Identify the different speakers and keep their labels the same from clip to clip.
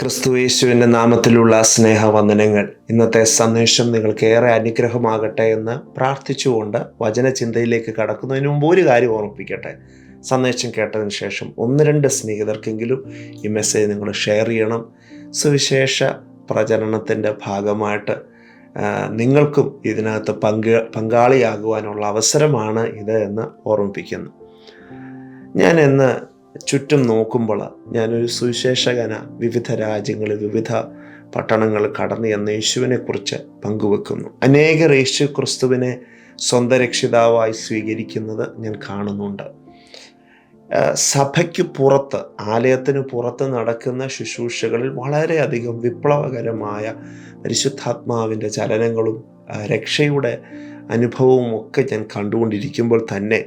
Speaker 1: ക്രിസ്തുയേശുവിന്റെ നാമത്തിലുള്ള സ്നേഹവന്ദനങ്ങൾ. ഇന്നത്തെ സന്ദേശം നിങ്ങൾക്ക് ഏറെ അനുഗ്രഹമാകട്ടെ എന്ന് പ്രാർത്ഥിച്ചുകൊണ്ട് വചനചിന്തയിലേക്ക് കടക്കുന്നതിന് മുമ്പ് ഒരു കാര്യം ഓർമ്മിപ്പിക്കട്ടെ. സന്ദേശം കേട്ടതിന് ശേഷം ഒന്ന് രണ്ട് സ്നേഹിതർക്കെങ്കിലും ഈ മെസ്സേജ് നിങ്ങൾ ഷെയർ ചെയ്യണം. സുവിശേഷ പ്രചരണത്തിന്റെ ഭാഗമായിട്ട് നിങ്ങൾക്കും ഇതിനകത്ത് പങ്ക് പങ്കാളിയാകുവാനുള്ള അവസരമാണ് ഇത് എന്ന് ഓർമ്മിപ്പിക്കുന്നു. ഞാൻ ഇന്ന് ചുറ്റും നോക്കുമ്പോൾ ഞാനൊരു സുവിശേഷകന. വിവിധ രാജ്യങ്ങളിൽ വിവിധ പട്ടണങ്ങൾ കടന്നു എന്ന യേശുവിനെക്കുറിച്ച് പങ്കുവെക്കുന്നു. അനേകർ യേശു ക്രിസ്തുവിനെ സ്വന്തം രക്ഷിതാവായി സ്വീകരിക്കുന്നത് ഞാൻ കാണുന്നുണ്ട്. സഭയ്ക്ക് പുറത്ത് ആലയത്തിന് പുറത്ത് നടക്കുന്ന ശുശ്രൂഷകളിൽ വളരെയധികം വിപ്ലവകരമായ പരിശുദ്ധാത്മാവിന്റെ ചലനങ്ങളും രക്ഷയുടെ അനുഭവവും ഒക്കെ ഞാൻ കണ്ടുകൊണ്ടിരിക്കുമ്പോൾ തന്നെ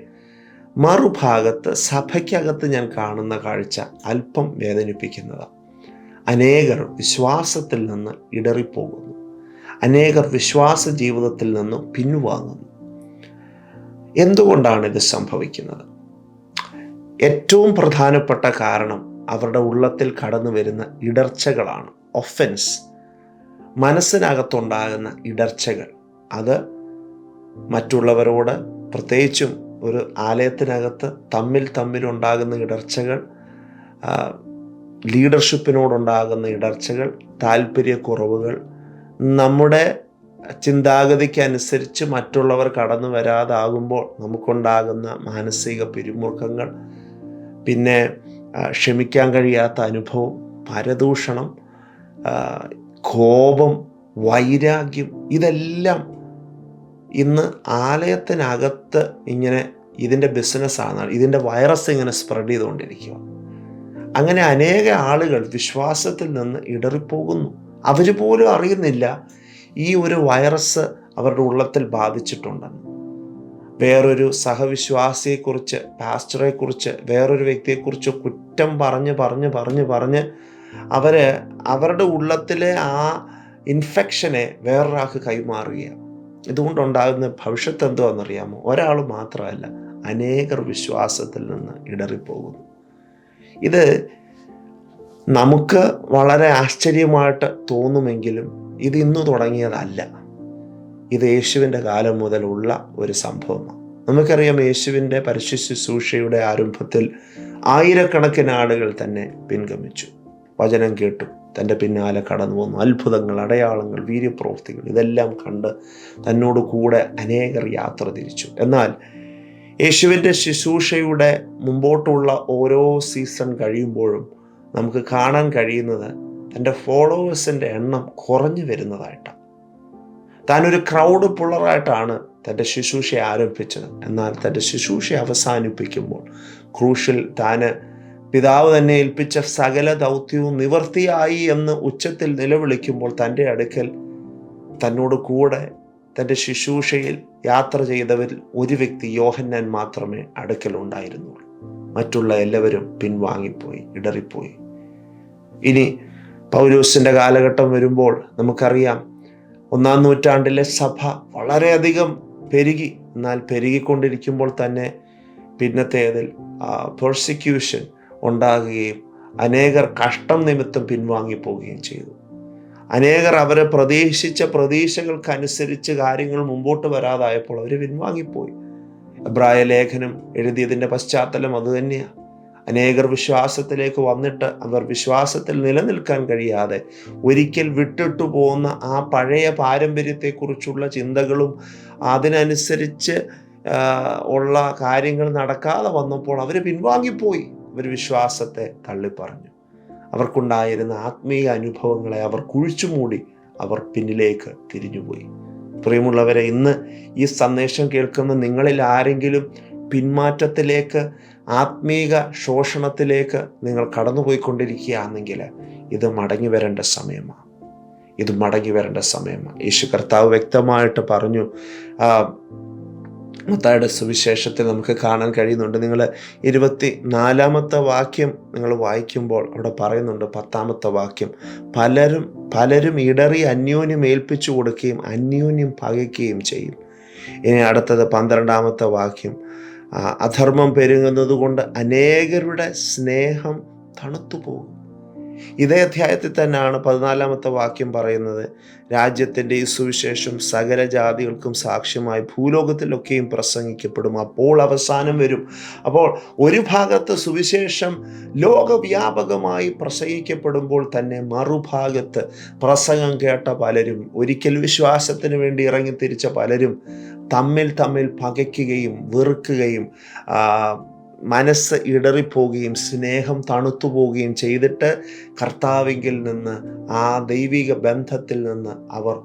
Speaker 1: മറുഭാഗത്ത് സഭയ്ക്കകത്ത് ഞാൻ കാണുന്ന കാഴ്ച അല്പം വേദനിപ്പിക്കുന്നതാണ് അനേകർ വിശ്വാസത്തിൽ നിന്ന് ഇടറിപ്പോകുന്നു. അനേകർ വിശ്വാസ ജീവിതത്തിൽ നിന്ന് പിൻവാങ്ങുന്നു. എന്തുകൊണ്ടാണ് ഇത് സംഭവിക്കുന്നത്? ഏറ്റവും പ്രധാനപ്പെട്ട കാരണം അവരുടെ ഉള്ളത്തിൽ കടന്നു വരുന്ന ഇടർച്ചകളാണ്. ഒഫൻസ് മനസ്സിനകത്തുണ്ടാകുന്ന ഇടർച്ചകൾ. അത് മറ്റുള്ളവരോട് പ്രത്യേകിച്ചും ഒരു ആലയത്തിനകത്ത് തമ്മിൽ തമ്മിൽ ഉണ്ടാകുന്ന ഇടർച്ചകൾ ലീഡർഷിപ്പിനോടുണ്ടാകുന്ന ഇടർച്ചകൾ താല്പര്യക്കുറവുകൾ നമ്മുടെ ചിന്താഗതിക്ക് അനുസരിച്ച് മറ്റുള്ളവർ കടന്നു വരാതാകുമ്പോൾ നമുക്കുണ്ടാകുന്ന മാനസിക പിരിമുറുക്കങ്ങൾ പിന്നെ ക്ഷമിക്കാൻ കഴിയാത്ത അനുഭവം പരദൂഷണം കോപം വൈരാഗ്യം ഇതെല്ലാം ഇന്ന് ആലയത്തിനകത്ത് ഇങ്ങനെ ഇതിന്റെ ബിസിനസ്സാണ് ഇതിന്റെ വൈറസ് ഇങ്ങനെ സ്പ്രെഡ് ചെയ്തുകൊണ്ടിരിക്കുക. അങ്ങനെ അനേക ആളുകൾ വിശ്വാസത്തിൽ നിന്ന് ഇടറിപ്പോകുന്നു. അവർ പോലും അറിയുന്നില്ല ഈ ഒരു വൈറസ് അവരുടെ ഉള്ളത്തിൽ ബാധിച്ചിട്ടുണ്ടെന്ന്. വേറൊരു സഹവിശ്വാസിയെക്കുറിച്ച് പാസ്റ്ററെക്കുറിച്ച് വേറൊരു വ്യക്തിയെക്കുറിച്ച് കുറ്റം പറഞ്ഞ് പറഞ്ഞ് പറഞ്ഞ് പറഞ്ഞ് അവർ അവരുടെ ഉള്ളത്തിലെ ആ ഇൻഫെക്ഷനെ വേറൊരാൾക്ക് കൈമാറുകയാണ്. ഇതുകൊണ്ടുണ്ടാകുന്ന ഭവിഷ്യത്ത് എന്തുവാണെന്നറിയാമോ? ഒരാൾ മാത്രമല്ല അനേകർ വിശ്വാസത്തിൽ നിന്ന് ഇടറിപ്പോകുന്നു. ഇത് നമുക്ക് വളരെ ആശ്ചര്യമായിട്ട് തോന്നുമെങ്കിലും ഇത് ഇന്ന് തുടങ്ങിയതല്ല. ഇത് യേശുവിന്റെ കാലം മുതലുള്ള ഒരു സംഭവമാണ്. നമുക്കറിയാം യേശുവിന്റെ പരിശു ശുശ്രൂഷയുടെ ആരംഭത്തിൽ ആയിരക്കണക്കിന് ആളുകൾ തന്നെ പിൻഗമിച്ചു. വചനം കേട്ടു. തന്റെ പിന്നാലെ കടന്നു വന്നു. അത്ഭുതങ്ങൾ അടയാളങ്ങൾ വീര്യപ്രവൃത്തികൾ ഇതെല്ലാം കണ്ട് തന്നോട് കൂടെ അനേകർ യാത്ര തിരിച്ചു. എന്നാൽ യേശുവിന്റെ ശുശ്രൂഷയുടെ മുമ്പോട്ടുള്ള ഓരോ സീസൺ കഴിയുമ്പോഴും നമുക്ക് കാണാൻ കഴിയുന്നത് തന്റെ ഫോളോവേഴ്സിന്റെ എണ്ണം കുറഞ്ഞു വരുന്നതായിട്ടാണ്. താനൊരു ക്രൗഡ് പുള്ളറായിട്ടാണ് തന്റെ ശുശ്രൂഷ ആരംഭിച്ചത്. എന്നാൽ തന്റെ ശുശ്രൂഷ അവസാനിപ്പിക്കുമ്പോൾ ക്രൂഷിൽ താന് പിതാവ് തന്നെ ഏൽപ്പിച്ച സകല ദൗത്യവും നിവർത്തിയായി എന്ന് ഉച്ചത്തിൽ നിലവിളിക്കുമ്പോൾ തന്റെ അടുക്കൽ തന്നോട് കൂടെ തന്റെ ശുശ്രൂഷയിൽ യാത്ര ചെയ്തവരിൽ ഒരു വ്യക്തി യോഹന്നാൻ മാത്രമേ അടുക്കലുണ്ടായിരുന്നുള്ളൂ മറ്റുള്ള എല്ലാവരും പിൻവാങ്ങിപ്പോയി ഇടറിപ്പോയി. ഇനി പൗരൂസിന്റെ കാലഘട്ടം വരുമ്പോൾ നമുക്കറിയാം ഒന്നാം നൂറ്റാണ്ടിലെ സഭ വളരെയധികം പെരുകി എന്നാൽ പെരുകിക്കൊണ്ടിരിക്കുമ്പോൾ തന്നെ പിന്നത്തേതിൽ പെർസിക്യൂഷൻ ഉണ്ടാകുകയും അനേകർ കഷ്ടം നിമിത്തം പിൻവാങ്ങിപ്പോവുകയും ചെയ്തു. അനേകർ അവരെ പ്രതീക്ഷിച്ച പ്രതീക്ഷകൾക്കനുസരിച്ച് കാര്യങ്ങൾ മുമ്പോട്ട് വരാതായപ്പോൾ അവർ പിൻവാങ്ങിപ്പോയി. എബ്രായ ലേഖനം എഴുതിയതിന്റെ പശ്ചാത്തലം അതുതന്നെയാണ് അനേകർ വിശ്വാസത്തിലേക്ക് വന്നിട്ട് അവർ വിശ്വാസത്തിൽ നിലനിൽക്കാൻ കഴിയാതെ ഒരിക്കൽ വിട്ടിട്ടു പോകുന്ന ആ പഴയ പാരമ്പര്യത്തെക്കുറിച്ചുള്ള ചിന്തകളും അതിനനുസരിച്ച് ഉള്ള കാര്യങ്ങൾ നടക്കാതെ വന്നപ്പോൾ അവർ പിൻവാങ്ങിപ്പോയി. അവർ വിശ്വാസത്തെ തള്ളിപ്പറഞ്ഞു. അവർക്കുണ്ടായിരുന്ന ആത്മീയ അനുഭവങ്ങളെ അവർ കുഴിച്ചുമൂടി അവർ പിന്നിലേക്ക് തിരിഞ്ഞുപോയി. പ്രിയമുള്ളവരെ ഇന്ന് ഈ സന്ദേശം കേൾക്കുന്ന നിങ്ങളിൽ ആരെങ്കിലും പിന്മാറ്റത്തിലേക്ക് ആത്മീക ശോഷണത്തിലേക്ക് നിങ്ങൾ കടന്നുപോയിക്കൊണ്ടിരിക്കുകയാണെങ്കിൽ ഇത് മടങ്ങി വരേണ്ട സമയമാണ് ഇത് മടങ്ങി വരേണ്ട സമയമാണ് യേശു കർത്താവ് വ്യക്തമായിട്ട് പറഞ്ഞു മത്തായുടെ സുവിശേഷത്തിൽ നമുക്ക് കാണാൻ കഴിയുന്നുണ്ട്. നിങ്ങൾ ഇരുപത്തി നാലാമത്തെ വാക്യം നിങ്ങൾ വായിക്കുമ്പോൾ അവിടെ പറയുന്നുണ്ട് പത്താമത്തെ വാക്യം. പലരും പലരും ഇടറി അന്യോന്യം ഏൽപ്പിച്ചു കൊടുക്കുകയും അന്യോന്യം പകയ്ക്കുകയും ചെയ്യും. ഇനി അടുത്തത് പന്ത്രണ്ടാമത്തെ വാക്യം. അധർമ്മം പെരുകുന്നത് കൊണ്ട് അനേകരുടെ സ്നേഹം തണുത്തു പോകും ഇതേ അധ്യായത്തിൽ തന്നെയാണ് പതിനാലാമത്തെ വാക്യം പറയുന്നത്. രാജ്യത്തിന്റെ ഈ സുവിശേഷം സകല ജാതികൾക്കും സാക്ഷ്യമായി ഭൂലോകത്തിലൊക്കെയും പ്രസംഗിക്കപ്പെടും. അപ്പോൾ അവസാനം വരും. അപ്പോൾ ഒരു ഭാഗത്ത് സുവിശേഷം ലോകവ്യാപകമായി പ്രസംഗിക്കപ്പെടുമ്പോൾ തന്നെ മറുഭാഗത്ത് പ്രസംഗം കേട്ട പലരും ഒരിക്കൽ വിശ്വാസത്തിന് വേണ്ടി ഇറങ്ങിത്തിരിച്ച പലരും തമ്മിൽ തമ്മിൽ പകയ്ക്കുകയും വെറുക്കുകയും മനസ്സ് ഇടറിപ്പോവുകയും സ്നേഹം തണുത്തു പോവുകയും ചെയ്തിട്ട് കർത്താവിങ്കിൽ നിന്ന് ആ ദൈവിക ബന്ധത്തിൽ നിന്ന് അവർ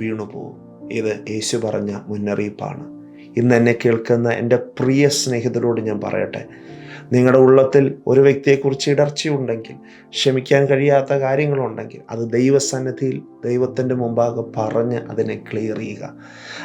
Speaker 1: വീണുപോകും. ഇത് യേശു പറഞ്ഞ മുന്നറിയിപ്പാണ്. ഇന്ന് എന്നെ കേൾക്കുന്ന എന്റെ പ്രിയ സ്നേഹിതരോട് ഞാൻ പറയട്ടെ. നിങ്ങളുടെ ഉള്ളത്തിൽ ഒരു വ്യക്തിയെക്കുറിച്ച് ഇടർച്ചയുണ്ടെങ്കിൽ ക്ഷമിക്കാൻ കഴിയാത്ത കാര്യങ്ങളുണ്ടെങ്കിൽ അത് ദൈവസന്നിധിയിൽ ദൈവത്തിന്റെ മുമ്പാകെ പറഞ്ഞ് അതിനെ ക്ലിയർ ചെയ്യുക.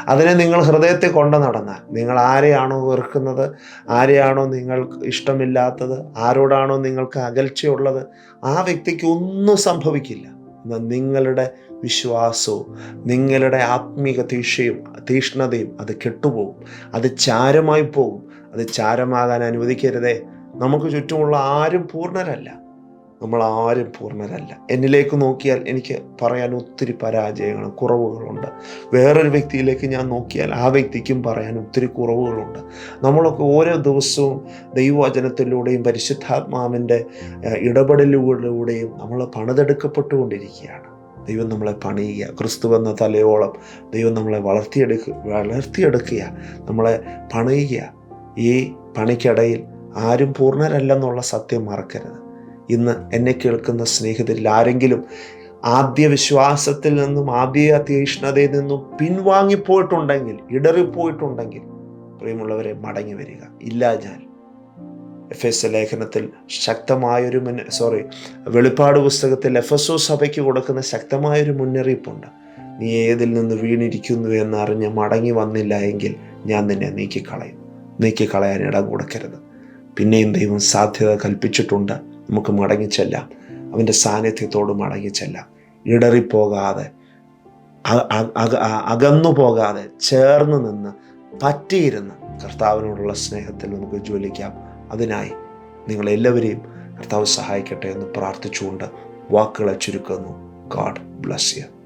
Speaker 1: അതിനെ നിങ്ങൾ ഹൃദയത്തിൽ കൊണ്ട് നടന്നാൽ നിങ്ങൾ ആരെയാണോ വെറുക്കുന്നത് ആരെയാണോ നിങ്ങൾക്ക് ഇഷ്ടമില്ലാത്തത് ആരോടാണോ നിങ്ങൾക്ക് അകൽച്ചയുള്ളത് ആ വ്യക്തിക്ക് ഒന്നും സംഭവിക്കില്ല. നിങ്ങളുടെ വിശ്വാസവും നിങ്ങളുടെ ആത്മീക തീക്ഷയും തീഷ്ണതയും അത് കെട്ടുപോകും. അത് ചാരമായി പോകും. അത് ചാരമാകാൻ അനുവദിക്കരുതേ. നമുക്ക് ചുറ്റുമുള്ള ആരും പൂർണരല്ല. നമ്മൾ ആരും പൂർണരല്ല. എന്നിലേക്ക് നോക്കിയാൽ എനിക്ക് പറയാൻ ഒത്തിരി പരാജയങ്ങളും കുറവുകളുണ്ട്. വേറൊരു വ്യക്തിയിലേക്ക് ഞാൻ നോക്കിയാൽ ആ വ്യക്തിക്കും പറയാൻ ഒത്തിരി കുറവുകളുണ്ട്. നമ്മളൊക്കെ ഓരോ ദിവസവും ദൈവവചനത്തിലൂടെയും പരിശുദ്ധാത്മാവിന്റെ ഇടപെടലുകളിലൂടെയും നമ്മൾ പണിതെടുക്കപ്പെട്ടുകൊണ്ടിരിക്കുകയാണ്. ദൈവം നമ്മളെ പണിയുക. ക്രിസ്തു എന്ന തലയോളം ദൈവം നമ്മളെ വളർത്തിയെടുക്കുക വളർത്തിയെടുക്കുക. നമ്മളെ പണിയുക. ഈ പണിക്കിടയിൽ ആരും പൂർണരല്ലെന്നുള്ള സത്യം മറക്കരുത്. ഇന്ന് എന്നെ കേൾക്കുന്ന സ്നേഹിതരിൽ ആരെങ്കിലും ആദ്യ വിശ്വാസത്തിൽ നിന്നും ആദ്യ തീഷ്ണതയിൽ നിന്നും പിൻവാങ്ങിപ്പോയിട്ടുണ്ടെങ്കിൽ ഇടറിപ്പോയിട്ടുണ്ടെങ്കിൽ പ്രിയമുള്ളവരെ മടങ്ങി വരിക. ഇല്ല ഞാൻ. എഫ് എസ് ലേഖനത്തിൽ ശക്തമായൊരു മുൻ സോറി വെളിപ്പാട് പുസ്തകത്തിൽ എഫ് എസ് ഒ സഭയ്ക്ക് കൊടുക്കുന്ന ശക്തമായൊരു മുന്നറിയിപ്പുണ്ട്. നീ ഏതിൽ നിന്ന് വീണിരിക്കുന്നു എന്നറിഞ്ഞ് മടങ്ങി വന്നില്ല എങ്കിൽ ഞാൻ നിന്നെ നീക്കിക്കളയും. നീക്കിക്കളയാൻ ഇടം കൊടുക്കരുത്. പിന്നെയും ദൈവം സാധ്യത കൽപ്പിച്ചിട്ടുണ്ട്. നമുക്ക് മടങ്ങിച്ചെല്ലാം അവന്റെ സാന്നിധ്യത്തോട് മടങ്ങിച്ചെല്ലാം ഇടറിപ്പോകാതെ അകന്നു പോകാതെ ചേർന്ന് നിന്ന് പറ്റിയിരുന്ന് കർത്താവിനോടുള്ള സ്നേഹത്തിൽ നമുക്ക് ജ്വലിക്കാം. അതിനായി നിങ്ങളെല്ലാവരെയും കർത്താവ് സഹായിക്കട്ടെ എന്ന് പ്രാർത്ഥിച്ചുകൊണ്ട് വാക്കുകളെ ചുരുക്കുന്നു. God bless you.